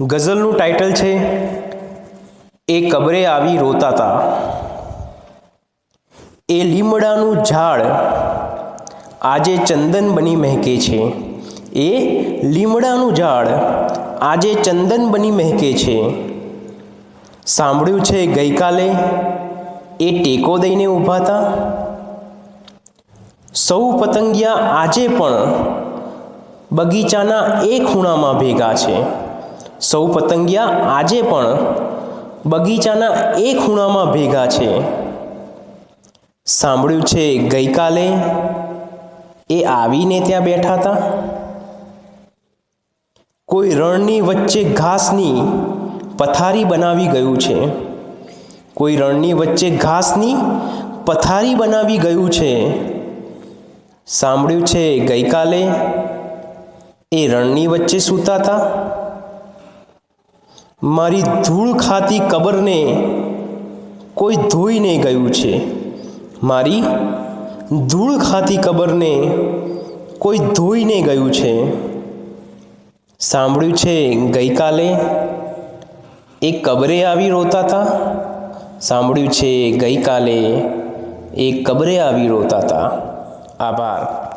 ગઝલનું title છે, એ કબરે આવી રોતા હતા એ લીમડાનું ઝાડ આજે ચંદન બની મહેકે છે. એ લીમડાનું ઝાડ આજે ચંદન બની મહેકે છે. સાંભળ્યું છે ગઈકાલે એ ટેકો દઈને ઊભા હતા સૌ પતંગિયા આજે પણ બગીચાના એક ખૂણામાં ભેગા છે. સૌ પતંગિયા આજે પણ બગીચાના એક ખૂણામાં ભેગા છે. સાંભળ્યું છે, ગઈકાલે એ આવીને ત્યાં બેઠા હતા? કોઈ રણની વચ્ચે ઘાસની પથારી બનાવી ગયું છે. કોઈ રણની વચ્ચે ઘાસની પથારી બનાવી ગયું છે. સાંભળ્યું છે, ગઈકાલે એ રણની વચ્ચે સૂતા હતા? મારી ધૂળ ખાતી કબરને કોઈ ધોઈને ગયું છે. મારી ધૂળ ખાતી કબરને કોઈ ધોઈને ગયું છે. સાંભળ્યું છે, ગઈકાલે એ કબરે આવી રોતા હતા સાંભળ્યું છે, ગઈકાલે એ કબરે આવી રોતા હતા આભાર.